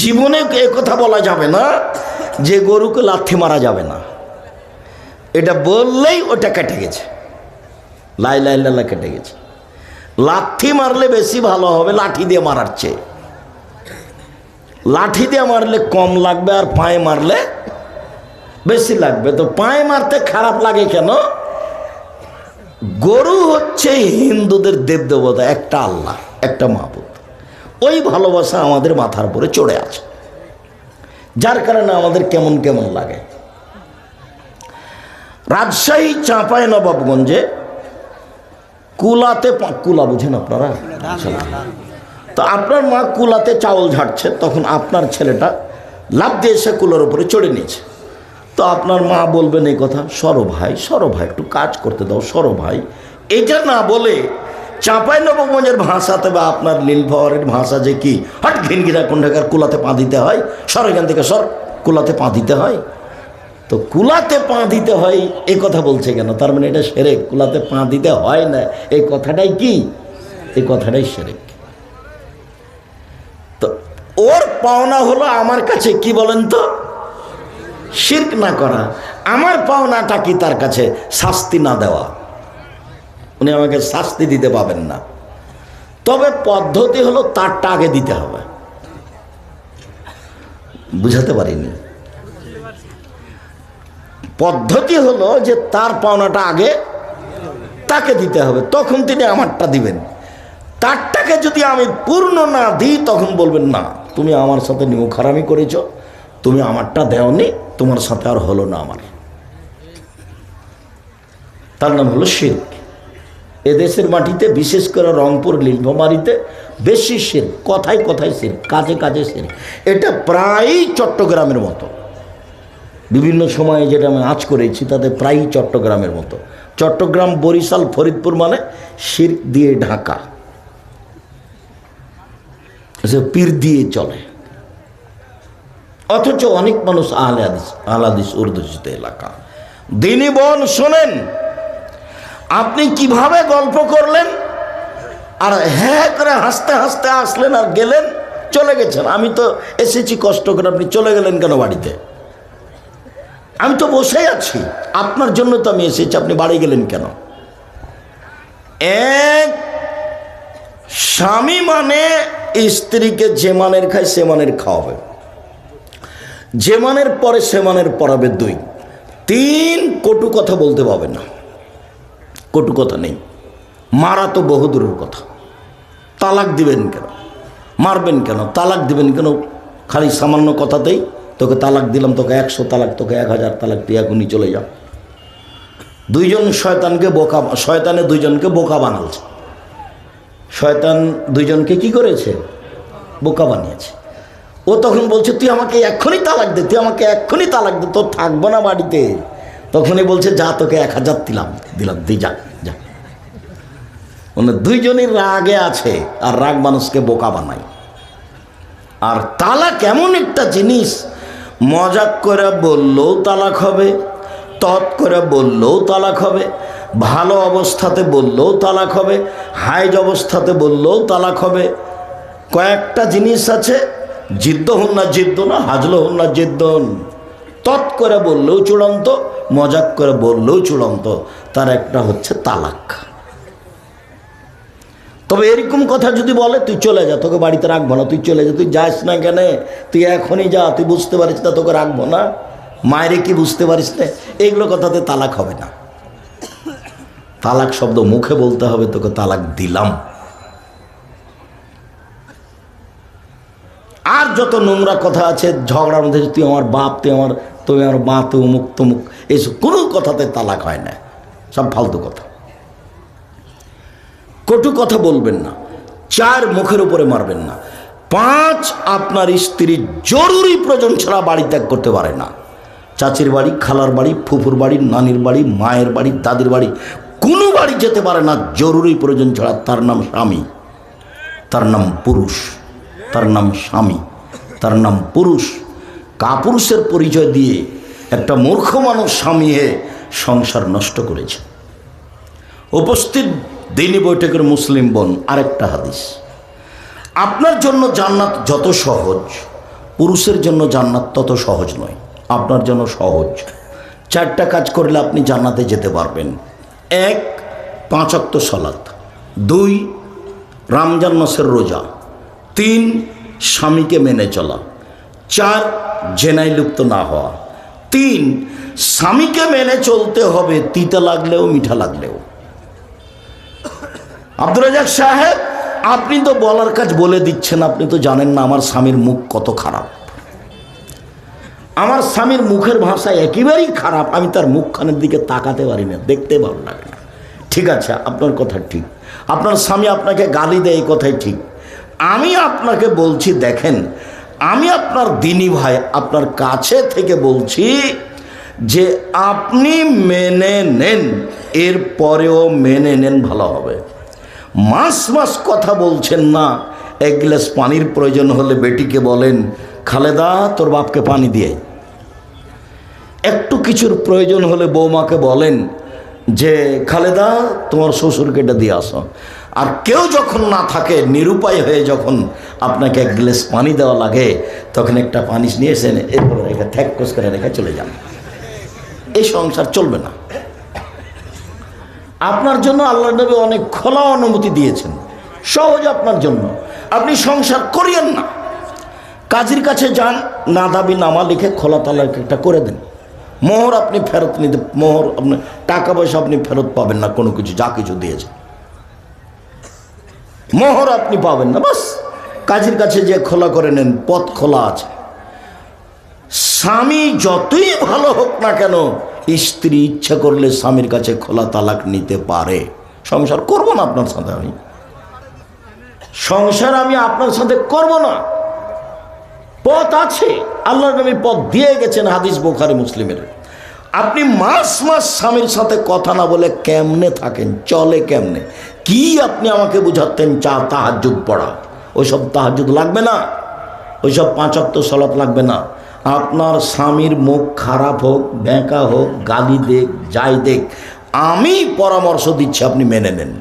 জীবনে এ কথা বলা যাবে না, যে গরুকে লাথি মারা যাবে না। এটা বললেই ওটা কেটে গেছে। লাই লাই লাল্লা কেটে গেছে। লাথি মারলে বেশি ভালো হবে, লাঠি দিয়ে মারার চেয়ে। লাঠি দিয়ে মারলে কম লাগবে আর পায়ে মারলে বেশি লাগবে। তো পায়ে মারতে খারাপ লাগে কেন? গরু হচ্ছে হিন্দুদের দেবদেবতা, একটা আল্লাহ, একটা মাহবুদ ওই ভালোবাসা আমাদের মাথার উপরে চড়ে আছে। যার কারণে আমাদের কেমন কেমন লাগে। রাজশাহী, চাঁপাই, নবাবগঞ্জে কুলাতে কুলা বুঝেন আপনারা? তো আপনার মা কুলাতে চাউল ঝাড়ছে, তখন আপনার ছেলেটা লাভ দিয়ে এসে কুলার উপরে চড়ে নিয়েছে। তো আপনার মা বলবেন এই কথা, সরো ভাই সরো ভাই, একটু কাজ করতে দাও, সরো ভাই। এটা না বলে চাঁপাই নবগঞ্জের ভাষাতে বা আপনার নীলভরের ভাষা যে কি? হট ঘিনঘিরা কোনটাকার কুলাতে পা দিতে হয়, সর এখান থেকে সর, কুলাতে পা দিতে হয়। তো কুলাতে পা দিতে হয় এই কথা বলছে কেন? তার মানে এটা সেরেক, কুলাতে পা দিতে হয় না। এই কথাটাই কি? এই কথাটাই সেরেক। তো ওর পাওনা হলো আমার কাছে, কি বলেন তো? শির্ক না করা। আমার পাওনাটা কি তার কাছে? শাস্তি না দেওয়া। উনি আমাকে শাস্তি দিতে পাবেন না। তবে পদ্ধতি হলো তারটা আগে দিতে হবে। বুঝাতে পারিনি। পদ্ধতি হলো যে তার পাওনাটা আগে তাকে দিতে হবে, তখন তিনি আমারটা দিবেন। তারটাকে যদি আমি পূর্ণ না দিই, তখন বলবেন, না, তুমি আমার সাথে নিমখারামি করেছ, তুমি আমারটা দেওনি, তোমার সাথে আর হলো না আমার। তার নাম হলো শির্ক। এদেশের মাটিতে, বিশেষ করে রংপুর লীলভমারিতে বেশি শির কথায় কথায় শির কাজে কাজে শির এটা প্রায়ই চট্টগ্রামের মতো। বিভিন্ন সময়ে যেটা আমি আজ করেছি, তাতে প্রায়ই চট্টগ্রামের মতো। চট্টগ্রাম, বরিশাল, ফরিদপুর মানে শির দিয়ে ঢাকা। সে পীর দিয়ে চলে। অথচ অনেক মানুষ আহলে হাদিস, আহলে উর্দুজিত এলাকা। দিনী বোন, শোনেন আপনি কীভাবে গল্প করলেন? আর হ্যাঁ করে হাসতে হাসতে আসলেন আর গেলেন, চলে গেছেন। আমি তো এসেছি কষ্ট করে, আপনি চলে গেলেন কেন বাড়িতে? আমি তো বসেই আছি, আপনার জন্য তো আমি এসেছি, আপনি বাড়ি গেলেন কেন? এক, স্বামী মানে স্ত্রীকে যে মানের খায় সে মানের খাওয়াবে। যে মানের পরে সে মানের পড়াবে দুই। তিন, কটু কথা বলতে পাবে না। কটু কথা নেই। মারা তো বহুদূরের কথা। তালাক দিবেন কেন? মারবেন কেন? তালাক দিবেন কেন? খালি সামান্য কথাতেই তোকে তালাক দিলাম, তোকে একশো তালাক, তোকে এক হাজার তালাক তুই এখনই চলে যা। দুইজন শয়তানকে বোকা শয়তানে দুইজনকে বোকা বানালছে। শয়তান দুইজনকে কি করেছে? বোকা বানিয়েছে। ও তখন বলছে, তুই আমাকে এক্ষুনি তালাক দে, তুই আমাকে এক্ষুনি তালাক দে, তোর থাকব না বাড়িতে। তখনই বলছে, যা তোকে এক হাজার দিলাম। দিলাম, দি, যা যা। মানে দুইজনই রাগে আছে, আর রাগ মানুষকে বোকা বানায়। আর তালাক এমন একটা জিনিস, মজাক করে বললেও তালাক হবে, তৎ করে বললেও তালাক হবে, ভালো অবস্থাতে বললেও তালাক হবে হাইজ অবস্থাতে বললেও তালাক হবে। কয়েকটা জিনিস আছে, জিদ্দ হন না জিদ্দ না, হাজলো হন না জিদ্দন তৎ করে বললেও চূড়ান্ত, মজাক করে বললেও চূড়ান্ত। তার একটা হচ্ছে তালাক। তবে এরকম কথা যদি বলে, তুই চলে যা, তোকে বাড়িতে রাখব না, তুই চলে যা, তুই যাস না কেন? তুই এখনই যা, তুই বুঝতে পারিস না, তোকে রাখব না। মায়েরে কি বুঝতে পারিস না? এইগুলো কথাতে তালাক হবে না। তালাক শব্দ মুখে বলতে হবে, তোকে তালাক দিলাম আর যত নোংরা কথা আছে, ঝগড়ার মধ্যে তুই আমার বাপ, তুই আমার তুমি আমার মা, তুই অমুক, তমুক, এইসব কোনো কথাতে তালাক হয় না। সব ফালতু কথা। কটু কথা বলবেন না, চার মুখের উপরে মারবেন না। পাঁচ, আপনার স্ত্রী জরুরি প্রয়োজন ছাড়া বাড়ি ত্যাগ করতে পারে না। চাচির বাড়ি, খালার বাড়ি, ফুফুর বাড়ি, নানির বাড়ি, মায়ের বাড়ি, দাদির বাড়ি, কোনো বাড়ি যেতে পারে না, জরুরি প্রয়োজন ছাড়া তার নাম স্বামী, তার নাম পুরুষ, তার নাম স্বামী। তার নাম পুরুষ। কাপুরুষের পরিচয় দিয়ে একটা মূর্খ মানুষ স্বামী হয়ে সংসার নষ্ট করেছে। উপস্থিত দিনী বৈঠকের মুসলিম বোন আরেকটা হাদিস। আপনার জন্য জান্নাত যত সহজ, পুরুষের জন্য জান্নাত তত সহজ নয়। আপনার জন্য সহজ। চারটা কাজ করলে আপনি জান্নাতে যেতে পারবেন। এক পাঁচাত্ত সলাৎ দুই, রমজান মাসের রোজা। তিন স্বামীকে মেনে চলা। চার, জেনাই লুপ্ত না হওয়া। তিন, স্বামীকে মেনে চলতে হবে, তিতা লাগলেও, মিঠা লাগলেও। আব্দুল রাজাক সাহেব, আপনি তো বলার কাজ বলে দিচ্ছেন, আপনি তো জানেন না আমার স্বামীর মুখ কত খারাপ। আমার স্বামীর মুখের ভাষা একেবারেই খারাপ, আমি তার মুখখানের দিকে তাকাতে পারি না, দেখতে ভালো লাগে না। ঠিক আছে, আপনার কথা ঠিক। আপনার স্বামী আপনাকে গালি দেয়, এই কথাই ঠিক। আমি আপনাকে বলছি, দেখেন, আমি আপনার দিনী ভাই আপনার কাছে থেকে বলছি যে আপনি মেনে নেন এর পরেও মেনে নেন ভালো হবে। মাস মাস কথা বলছেন না, এক গ্লাস পানির প্রয়োজন হলে বেটিকে বলেন, খালেদা, তোর বাপকে পানি দিয়ে একটু কিছুর প্রয়োজন হলে বৌমাকে বলেন যে, খালেদা, তোমার শ্বশুরকে এটা দিয়ে আসো। আর কেউ যখন না থাকে, নিরুপায় হয়ে যখন আপনাকে এক গ্লাস পানি দেওয়া লাগে, তখন একটা পানি নিয়ে এসে এরপরে রেখে থ্যাককোস করে রেখে চলে যান। এই সংসার চলবে না। আপনার জন্য আল্লাহ নবী অনেক খোলা অনুমতি দিয়েছেন। সহজ আপনার জন্য। আপনি সংসার করিয়েন না। কাজের কাছে যান না দাবি নামা লিখে খোলা তালাক একটা করে দেন। মোহর আপনি ফেরত নিতে মোহর আপনি টাকা পয়সা আপনি ফেরত পাবেন না, কোনো কিছু, যা কিছু দিয়েছে মোহর আপনি পাবেন না, বাস। কাজের কাছে যে খোলা করে নেন, পথ খোলা আছে। স্বামী যতই ভালো হোক না কেন, স্ত্রী ইচ্ছা করলে স্বামীর কাছে খোলা তালাক নিতে পারে। সংসার করব না আপনার সাথে আমি। সংসার আমি আপনার সাথে করব না। পথ আছে আল্লাহ নবী পথ দিয়ে গেছেন হাদিস বোখারি মুসলিমের। আপনি মাস মাস স্বামীর সাথে কথা না বলে কেমনে থাকেন, চলে কেমনে? কি আপনি আমাকে বুঝাতেন চা তাহাজুদ পড়া। ওইসব তাহাজুদ লাগবে না। ওইসব পাঁচাত্ত সলাপ লাগবে না। আপনার স্বামীর মুখ খারাপ হোক, ব্যাঁকা হোক, গালি দেখ যাই দেখ আমি পরামর্শ দিচ্ছি, আপনি মেনে নেন।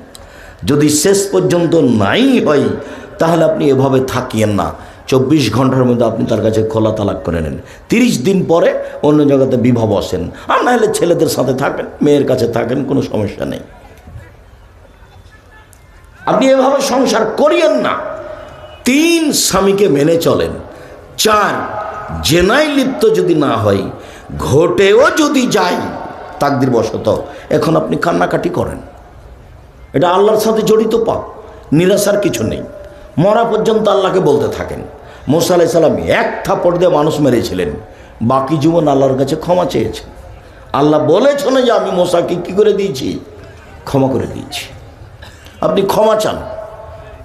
যদি শেষ পর্যন্ত নাই হয়, তাহলে আপনি এভাবে থাকিয়েন না। চব্বিশ ঘণ্টার মধ্যে আপনি তার কাছে খোলা তালাক করে নেন। তিরিশ দিন পরে অন্য জায়গাতে বিবাহ বসেন। আর না হলে ছেলেদের সাথে থাকেন মেয়ের কাছে থাকেন কোনো সমস্যা নেই। আপনি এভাবে সংসার করিয়েন না। তিন স্বামীকে মেনে চলেন। চার জেনাই লিপ্ত যদি না হয়, ঘটেও যদি যাই তাকদির বশত এখন আপনি কান্নাকাটি করেন। এটা আল্লাহর সাথে জড়িত পাপ, নিরাশার কিছু নেই। মরা পর্যন্ত আল্লাহকে বলতে থাকেন। মোসা আলাই সাল্লাম এক থাপড় দিয়ে মানুষ মেরেছিলেন। বাকি জীবন আল্লাহর কাছে ক্ষমা চেয়েছেন। আল্লাহ বলেছ না যে আমি মোসাকে কী করে দিয়েছি? ক্ষমা করে দিয়েছি। আপনি ক্ষমা চান।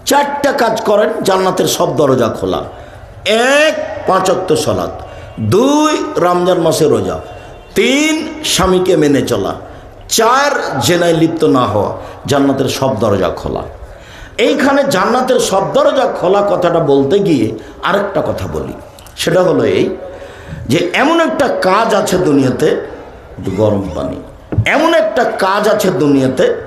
চারটা কাজ করেন, জান্নাতের সব দরজা খোলা। এক পাঁচত্ব সলাৎ দুই, রমজান মাসে রোজা। তিন, স্বামীকে মেনে চলা। চার, জেনায় লিপ্ত না হওয়া। জান্নাতের সব দরজা খোলা। এইখানে জান্নাতের সব দরজা খোলা কথাটা বলতে গিয়ে আরেকটা কথা বলি। সেটা হলো এই যে, এমন একটা কাজ আছে দুনিয়াতে, গরম পানি। এমন একটা কাজ আছে দুনিয়াতে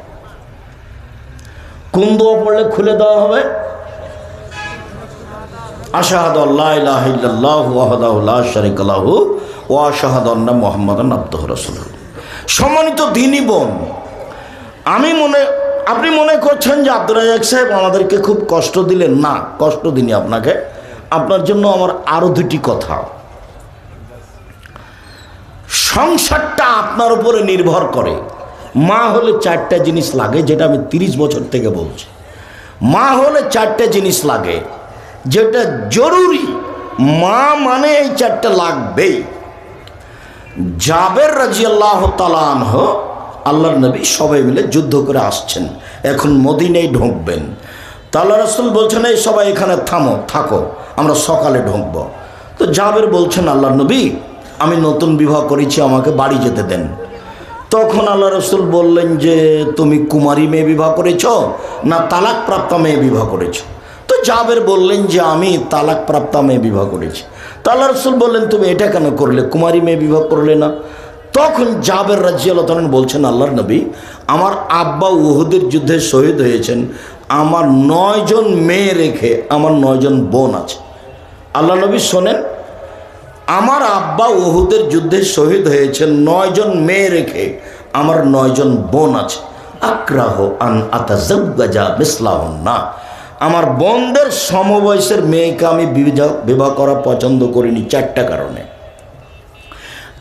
কোন দোয়া পড়লে খুলে দেওয়া হবে? আশাহাদ আল্লাহ ইলাহা ইল্লাল্লাহু ওয়াহদাহু লা শারীকা লাহু ওয়া আশহাদু আন্না মুহাম্মাদান আবদুহু রাসূলুহু। সম্মানিত দিনী বোন, আমি মনে, আপনি মনে করছেন যে সাহেব আমাদেরকে খুব কষ্ট দিলেন। না, কষ্ট আপনাকে। আপনার জন্য আমার আরও দুটি কথা। সংসারটা আপনার উপরে নির্ভর করে। মা হলে চারটা জিনিস লাগে, যেটা আমি তিরিশ বছর থেকে বলছি। মা হলে চারটা জিনিস লাগে, যেটা জরুরি। মা মানে এই চারটা লাগবেই। জাবের রাজি আল্লাহ তালানহ আল্লাহর নবী সবাই মিলে যুদ্ধ করে আসছেন। এখন মদিনেই ঢুকবেন। তাল্লা রসুল বলছেন, এই সবাই এখানে থামো, থাকো, আমরা সকালে ঢুকবো। তো জাবের বলছেন আল্লাহ নবী, আমি নতুন বিবাহ করেছি, আমাকে বাড়ি যেতে দেন। তখন আল্লাহ রসুল বললেন যে, তুমি কুমারী মেয়ে বিবাহ করেছ না তালাক প্রাপ্তা মেয়ে বিবাহ করেছ? তো জাবের বললেন যে, আমি তালাক প্রাপ্তা মেয়ে বিবাহ করেছি। তো আল্লাহ রসুল বললেন, তুমি এটা কেন করলে? কুমারী মেয়ে বিবাহ করলে না? তখন জাবের রাজিয়াল বলছেন, আল্লাহর নবী, আমার আব্বা উহুদের যুদ্ধে শহীদ হয়েছেন। আমার নয়জন মেয়ে রেখে আমার নয়জন বোন আছে। আল্লাহ নবী শোনেন আমার আব্বা ওহুদের যুদ্ধে শহীদ হয়েছে, নয়জন মেয়ে রেখে আমার নয়জন বোন আছে। আক্রাহ আন আতাজা বিসলাহ না আমার বোনদের সমবয়সের মেয়েকে আমি বিবাহ করা পছন্দ করিনি চারটা কারণে।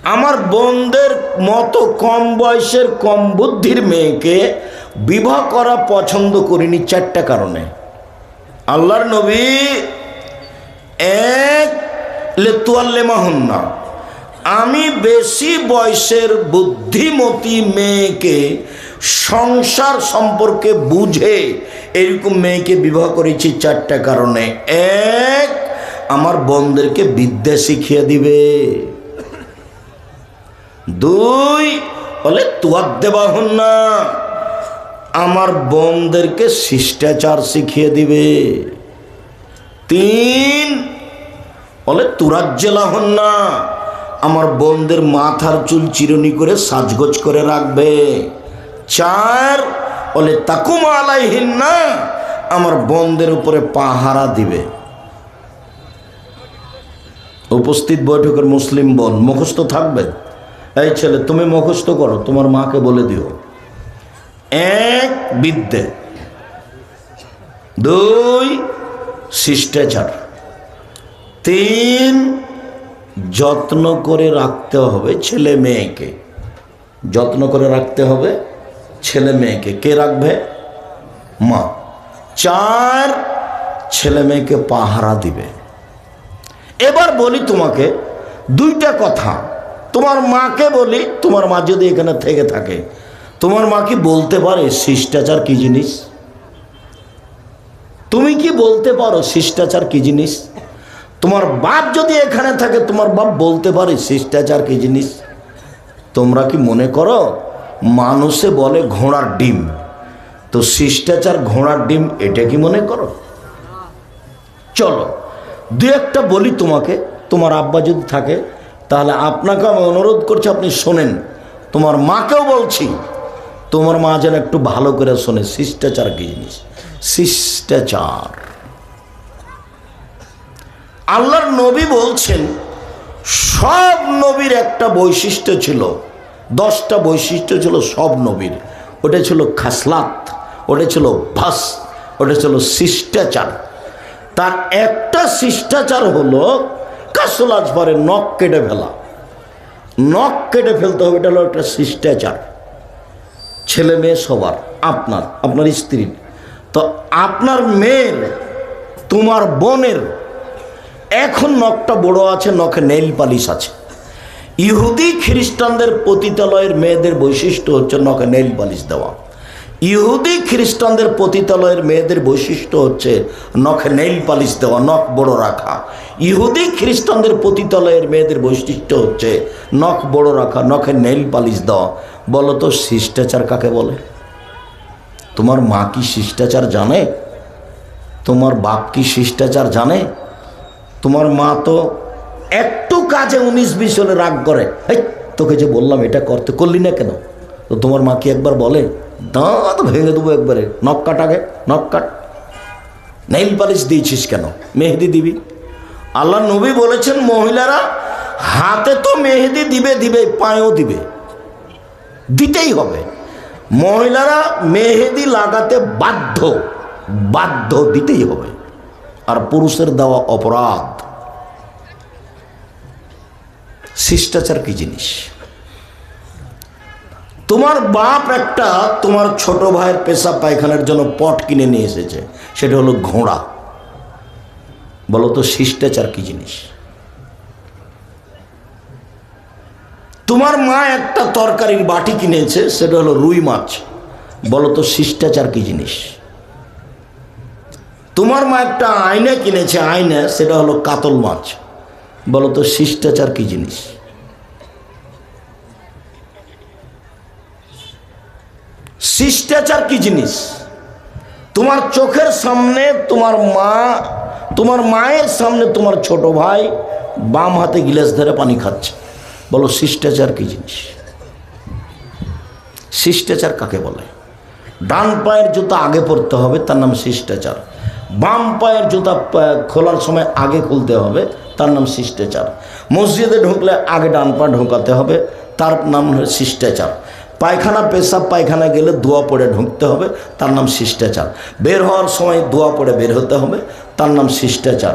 আমার বোনদের মতো কম বয়সের, কম বুদ্ধির মেয়েকে বিবাহ করা পছন্দ করিনি চারটা কারণে। আল্লাহর নবী এক লেতুয়াল্লেমাহন্না। আমি বেশি বয়সের বুদ্ধিমতী মেয়েকে সংসার সম্পর্কে বুঝে এরকম মেয়েকে বিবাহ করেছি চারটা কারণে। এক, আমার বোনদেরকে বিদ্যা শিখিয়ে দিবে। দুই, বলে তুয়ার দেবাহন না আমার বোনদেরকে শিষ্টাচার শিখিয়ে দিবে। তিন বলে তুরাজ্জেলা হন না আমার বোনদের মাথার চুল চিরুনি করে সাজগোজ করে রাখবে। চার, বলে, তাকুম আলাইহীন না আমার বোনদের উপরে পাহারা দিবে। উপস্থিত বৈঠকের মুসলিম বোন মুখস্থ থাকবে? এই ছেলে, তুমি মুখস্থ করো, তোমার মাকে বলে দিও। এক বিদ্যে। দুই, শিষ্টাচার। তিন যত্ন করে রাখতে হবে ছেলে মেয়েকে। যত্ন করে রাখতে হবে ছেলে মেয়েকে। কে রাখবে? মা। চার, ছেলে মেয়েকে পাহারা দিবে। এবার বলি তোমাকে দুইটা কথা। তোমার মাকে বলি, তোমার মা যদি এখানে থেকে থাকে, তোমার মা কি বলতে পারে শিষ্টাচার কি জিনিস? তুমি কি বলতে পারো শিষ্টাচার কি জিনিস? তোমার বাপ যদি এখানে থাকে, তোমার বাপ বলতে পারে, শিষ্টাচার কি জিনিস? তোমরা কি মনে করো, মানুষে বলে ঘোড়ার ডিম? তো শিষ্টাচার ঘোড়ার ডিম, এটা কি মনে করো? চলো, দু একটা বলি তোমাকে, তোমার আব্বা যদি থাকে, তাহলে আপনাকে আমি অনুরোধ করছি, আপনি শোনেন। তোমার মাকেও বলছি, তোমার মা যেন একটু ভালো করে শোনে, শিষ্টাচার কি জিনিস? শিষ্টাচার। আল্লাহর নবী বলছেন, সব নবীর একটা বৈশিষ্ট্য ছিল, দশটা বৈশিষ্ট্য ছিল সব নবীর। ওটা ছিল খাসলাত, ওটা ছিল ভাস ওটা ছিল শিষ্টাচার। তার একটা শিষ্টাচার হলো কাসলাজ পরে নখ কেটে ফেলা। নখ কেটে ফেলতে হবে, এটা হলো একটা শিষ্টাচার। ছেলে মেয়ে সবার, আপনার আপনার স্ত্রীর। তো আপনার মেয়ের, তোমার বোনের এখন নখটা বড় আছে, নখে নেইল পালিশ আছে। ইহুদি খ্রিস্টানদের পতিতালয়ের মেয়েদের বৈশিষ্ট্য হচ্ছে নখে নেইল পালিশ দেওয়া। ইহুদি খ্রিস্টানদের পতিতালয়ের মেয়েদের বৈশিষ্ট্য হচ্ছে নখে নেইল পালিশ দেওয়া, নখ বড় রাখা। ইহুদি খ্রিস্টানদের পতিতালয়ের মেয়েদের বৈশিষ্ট্য হচ্ছে নখ বড় রাখা, নখে নেইল পালিশ দেওয়া। বলো তো, শিষ্টাচার কাকে বলে? তোমার মা কি শিষ্টাচার জানে? তোমার বাপ কি শিষ্টাচার জানে? তোমার মা তো একটু কাজে উনিশ, বিশ হলে রাগ করে। এই, তোকে যে বললাম এটা করতে করলি না কেন? তো তোমার মা কি একবার বলে? দাঁত ভেঙে দেবো একবারে। নখ কাট আগে, নখ কাট। নেইল পালিশ দিয়েছিস কেন? মেহেদি দিবি? আল্লাহ নবী বলেছেন, মহিলারা হাতে তো মেহেদি দিবে দিবে, পায়েও দিবে। দিতেই হবে। মহিলারা মেহেদি লাগাতে বাধ্য বাধ্য দিতেই হবে। আর পুরুষের দেওয়া অপরাধ। শিষ্টাচার কি জিনিস? তোমার বাপ একটা তোমার ছোট ভাইয়ের পেশা পায়খানার জন্য পট কিনে নিয়ে এসেছে, সেটা হলো ঘোড়া। বলো তো শিষ্টাচার কি জিনিস? তোমার মা একটা তরকারির বাটি কিনেছে, সেটা হলো রুই মাছ। বলো তো শিষ্টাচার কি জিনিস? তোমার মা একটা আয়না কিনেছে, আয়না, সেটা হলো কাতল মাছ। বলো তো শিষ্টাচার কি জিনিস? শিষ্টাচার কি জিনিস? তোমার চোখের সামনে তোমার মা, তোমার মায়ের সামনে তোমার ছোট ভাই বাম হাতে গিলাস ধরে পানি খাচ্ছে। বলো শিষ্টাচার কি জিনিস? শিষ্টাচার কাকে বলে? ডান পায়ের জুতো আগে পড়তে হবে, তার নাম শিষ্টাচার। বাম পায়ের জুতা খোলার সময় আগে খুলতে হবে, তার নাম শিষ্টাচার। মসজিদে ঢুকলে আগে ডান পা ঢোকাতে হবে, তার নাম শিষ্টাচার। পায়খানা, পেশাব পায়খানা গেলে দোয়া পড়ে ঢুকতে হবে, তার নাম শিষ্টাচার। বের হওয়ার সময় দোয়া পড়ে বের হতে হবে, তার নাম শিষ্টাচার।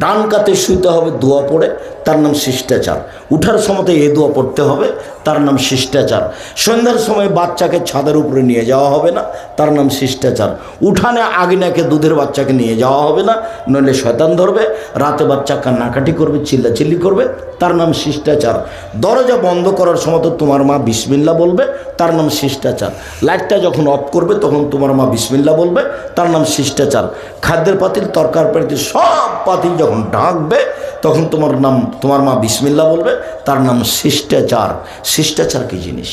ডান কাতে শুইতে হবে, দোয়া পড়ে, তার নাম শিষ্টাচার। উঠার সময় এ দোয়া পড়তে হবে, তার নাম শিষ্টাচার। সন্ধ্যার সময় বাচ্চাকে ছাদের উপরে নিয়ে যাওয়া হবে না, তার নাম শিষ্টাচার। উঠানে আগিনাকে দুধের বাচ্চাকে নিয়ে যাওয়া হবে না, নইলে শয়তান ধরবে, রাতে বাচ্চা কান্নাকাটি করবে, চিল্লাচিল্লি করবে, তার নাম শিষ্টাচার। দরজা বন্ধ করার সময় তোমার মা বিসমিল্লা বলবে, তার নাম শিষ্টাচার। লাইটটা যখন অফ করবে, তখন তোমার মা বিসমিল্লা বলবে, তার নাম শিষ্টাচার। খাদ্যের পাতিল, তরকার পাতিল, সব পাতিল যখন ডাকবে, তখন তোমার নাম, তোমার মা বিসমিল্লা বলবে, তার নাম শিষ্টাচার। শিষ্টাচার কি জিনিস?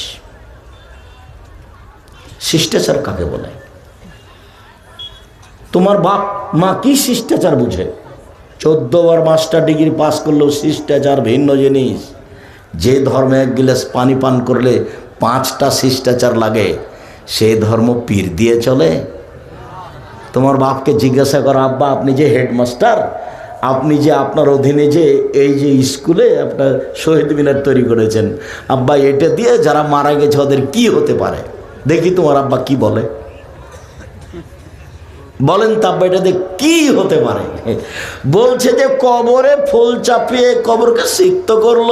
শিষ্টাচার কাকে বলে? তোমার বাপ, মা কি শিষ্টাচার বুঝে? চোদ্দ বার মাস্টার ডিগ্রি পাস করলেও শিষ্টাচার ভিন্ন জিনিস। যে ধর্মে এক গিলাস পানি পান করলে পাঁচটা শিষ্টাচার লাগে সেই ধর্ম পীর দিয়ে চলে। তোমার বাপকে জিজ্ঞাসা করো, আব্বা, আপনি যে হেডমাস্টার আপনি যে আপনার অধীনে যে এই যে স্কুলে আপনার শহীদ মিনার তৈরি করেছেন, আব্বা এটা দিয়ে যারা মারা গেছে ওদের কি হতে পারে? দেখি তোমার আব্বা কি বলে। বলেন তাব্বা এটা দিয়ে কি হতে পারে? বলছে যে কবরে ফুল চাপিয়ে কবরকে সিক্ত করল।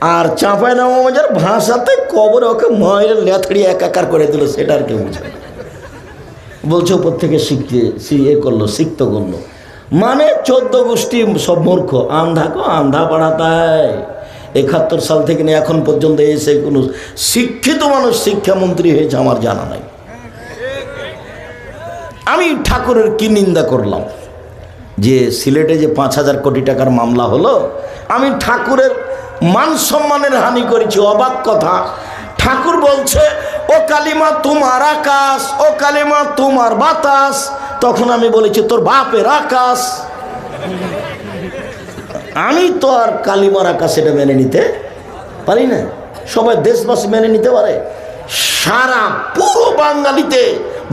আর চাঁপাই নামাজের ভাষাতে কবরে ওকে মায়ের লেথড়ি একাকার করে দিল, সেটা আর কেউ বুঝে। বলছে উপর থেকে শিখতে এ করল, সিক্ত করল। মানে চোদ্দ গোষ্ঠী সব মূর্খ। আন্ধা কো, আন্ধা পড়াতায় একাত্তর সাল থেকে নিয়ে এখন পর্যন্ত এসে কোনো শিক্ষিত মানুষ শিক্ষামন্ত্রী হয়েছে আমার জানা নাই। আমি ঠাকুরের কি নিন্দা করলাম? যে সিলেটে যে পাঁচ হাজার কোটি টাকার মামলা হলো, আমি ঠাকুরের মান সম্মানের হানি করেছি, অবাক কথা। ঠাকুর বলছে, ও কালিমা তোমার আকাশ, ও কালিমা তোমার বাতাস তখন আমি বলেছি, তোর বাপের আকাশ। আমি তো আর কালিমার আকাশ এটা মেনে নিতে পারি না। সবাই দেশবাসী মেনে নিতে পারে। সারা পুরো বাঙালিতে,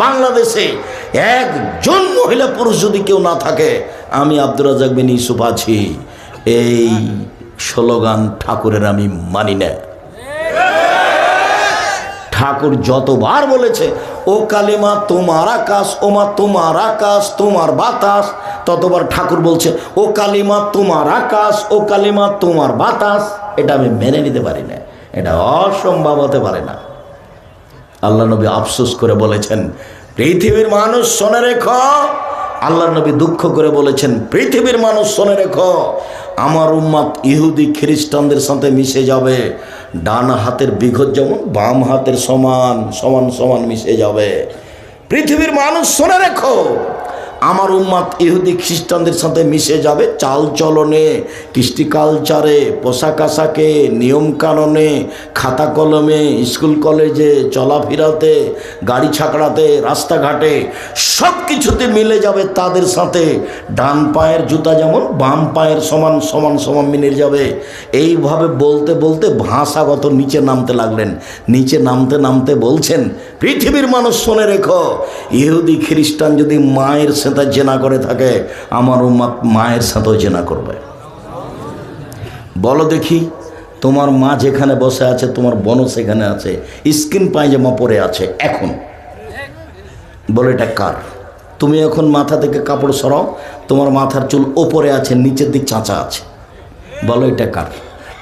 বাংলাদেশে একজন মহিলা পুরুষ যদি কেউ না থাকে, আমি আব্দুর রাজাক বিন ইউসুফ আছি। এই স্লোগান ঠাকুরের আমি মানি না। ঠাকুর যতবার বলেছে, ও কালিমা, তোমার আকাশ ও মা তোমার আকাশ, তোমার বাতাস। ততবার ঠাকুর বলছে, ও কালিমা, তোমার আকাশ, ও কালিমা, তোমার বাতাস। এটা আমি মেনে নিতে পারি না। এটা অসম্ভব হতে পারে না। আল্লাহ নবী আফসোস করে বলেছেন, পৃথিবীর মানুষ শোনে রেখ। আল্লাহ নবী দুঃখ করে বলেছেন, পৃথিবীর মানুষ শোনে রেখ। আমার উম্মাদ ইহুদি খ্রিস্টানদের সাথে মিশে যাবে। ডান হাতের বিঘত যেমন, বাম হাতের সমান সমান সমান মিশে যাবে। পৃথিবীর মানুষ শোনা রেখো। আমার উম্মাদ ইহুদি খ্রিস্টানদের সাথে মিশে যাবে চাল চলনে কৃষ্টি কালচারে পোশাক আশাকে নিয়ম কানুনে খাতা কলমে স্কুল কলেজে, চলাফেরাতে, গাড়ি ছাকড়াতে, রাস্তাঘাটে সব কিছুতে মিলে যাবে তাদের সাথে। ডান পায়ের জুতা যেমন, বাম পায়ের সমান সমান সমান মিলে যাবে। এইভাবে বলতে বলতে ভাষাগত নিচে নামতে লাগলেন। নিচে নামতে নামতে বলছেন, পৃথিবীর মানুষ শোনে রেখো, ইহুদি খ্রিস্টান যদি মায়ের সাথে জেনা করে থাকে, আমার উম্মাদ মায়ের সাথেও জেনা করবে। বলো দেখি, তোমার মা যেখানে বসে আছে, তোমার বন সেখানে আছে, স্কিন পায়জামা পরে আছে, এখন। বলো এটা কার? তুমি এখন মাথা থেকে কাপড় সরাও, তোমার মাথার চুল ওপরে আছে, নিচের দিক চাঁচা আছে। বলো এটা কার?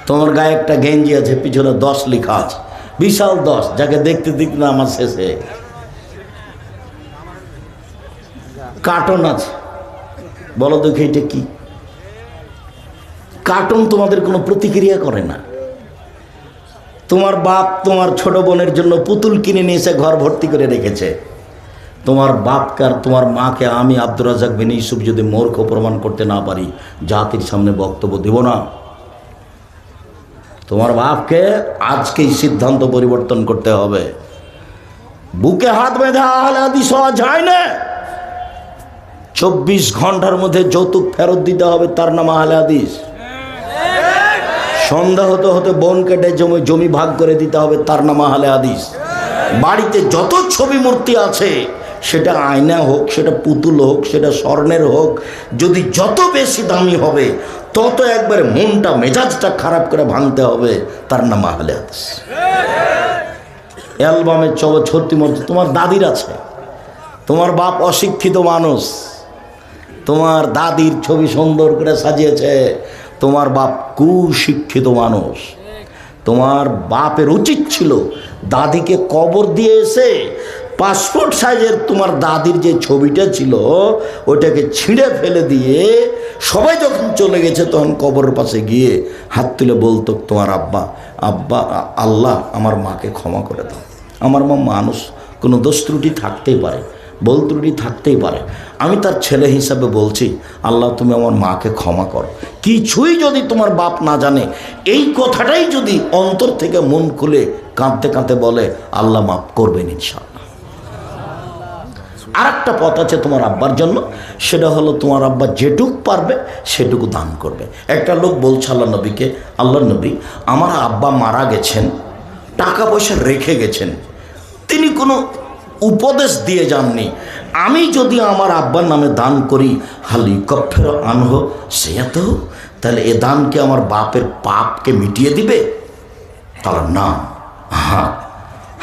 তোমার গায়ে একটা গেঞ্জি আছে, পিছনে দশ লেখা আছে, বিশাল দশ, যাকে দেখতে দেখতে না, আমার শেষে কার্টন আছে। বলো দেখি এটা কি? কার্টুন তোমাদের কোনো প্রতিক্রিয়া করে না। তোমার বাপ তোমার ছোট বোনের জন্য পুতুল কিনে নিয়ে এসে ঘর ভর্তি করে রেখেছে। তোমার বাপকে আর তোমার মাকে আমি আব্দুর রাজাক বিন ইউসুফ যদি মূর্খ প্রমাণ করতে না পারি, জাতির সামনে বক্তব্য দেব না। তোমার বাপকে আজকেই সিদ্ধান্ত পরিবর্তন করতে হবে। বুকে হাত বেঁধে আহলে হাদিস হওয়া যায় না। চব্বিশ ঘণ্টার মধ্যে যৌতুক ফেরত দিতে হবে, তার নাম আহলে হাদিস। সন্ধ্যা হতে হতে বন কেটে জমি জমি ভাগ করে দিতে হবে, তার নাম আহলে হাদিস। বাড়িতে যত ছবি মূর্তি আছে, সেটা আয়না হোক, সেটা পুতুল হোক, সেটা স্বর্ণের হোক, যদি যত বেশি দামি হবে, তত একবারে মনটা, মেজাজটা খারাপ করে ভাঙতে হবে, তার নাম আহলে হাদিস। অ্যালবামের চব ছত্রি মধ্যে তোমার দাদির আছে, তোমার বাপ অশিক্ষিত মানুষ। তোমার দাদির ছবি সুন্দর করে সাজিয়েছে। তোমার বাপ কুশিক্ষিত মানুষ। তোমার বাপের উচিত ছিল দাদিকে কবর দিয়ে এসে পাসপোর্ট সাইজের তোমার দাদির যে ছবিটা ছিল, ওটাকে ছিঁড়ে ফেলে দিয়ে সবাই যখন চলে গেছে তখন কবরের পাশে গিয়ে হাত তুলে বলতো, তোমার আব্বা আব্বা, আল্লাহ আমার মাকে ক্ষমা করে দাও। আমার মা মানুষ, কোনো দোষ ত্রুটি থাকতেই পারে বল ত্রুটি থাকতেই পারে। আমি তার ছেলে হিসাবে বলছি, আল্লাহ, তুমি আমার মাকে ক্ষমা করো। কিছুই যদি তোমার বাপ না জানে, এই কথাটাই যদি অন্তর থেকে মন খুলে কাঁদতে কাঁদতে বলে, আল্লাহ মাফ করবেন ইনশাআল্লাহ। আর একটা পথ আছে তোমার আব্বার জন্য, সেটা হলো তোমার আব্বা যেটুক পারবে, সেটুকু দান করবে। একটা লোক বলছে আল্লাহ নবীকে আল্লাহ নবী, আমার আব্বা মারা গেছেন, টাকা পয়সা রেখে গেছেন। তিনি কোনো উপদেশ দিয়ে যাননি। আমি যদি আমার আব্বার নামে দান করি, হালি কফের আনহ সে এত তাহলে এ দানকে আমার বাপের পাপকে মিটিয়ে দিবে? তার না। হ্যাঁ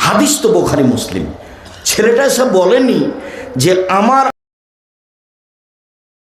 হাদিস তো বোখারি মুসলিম। ছেলেটা এসে বলেনি যে আমার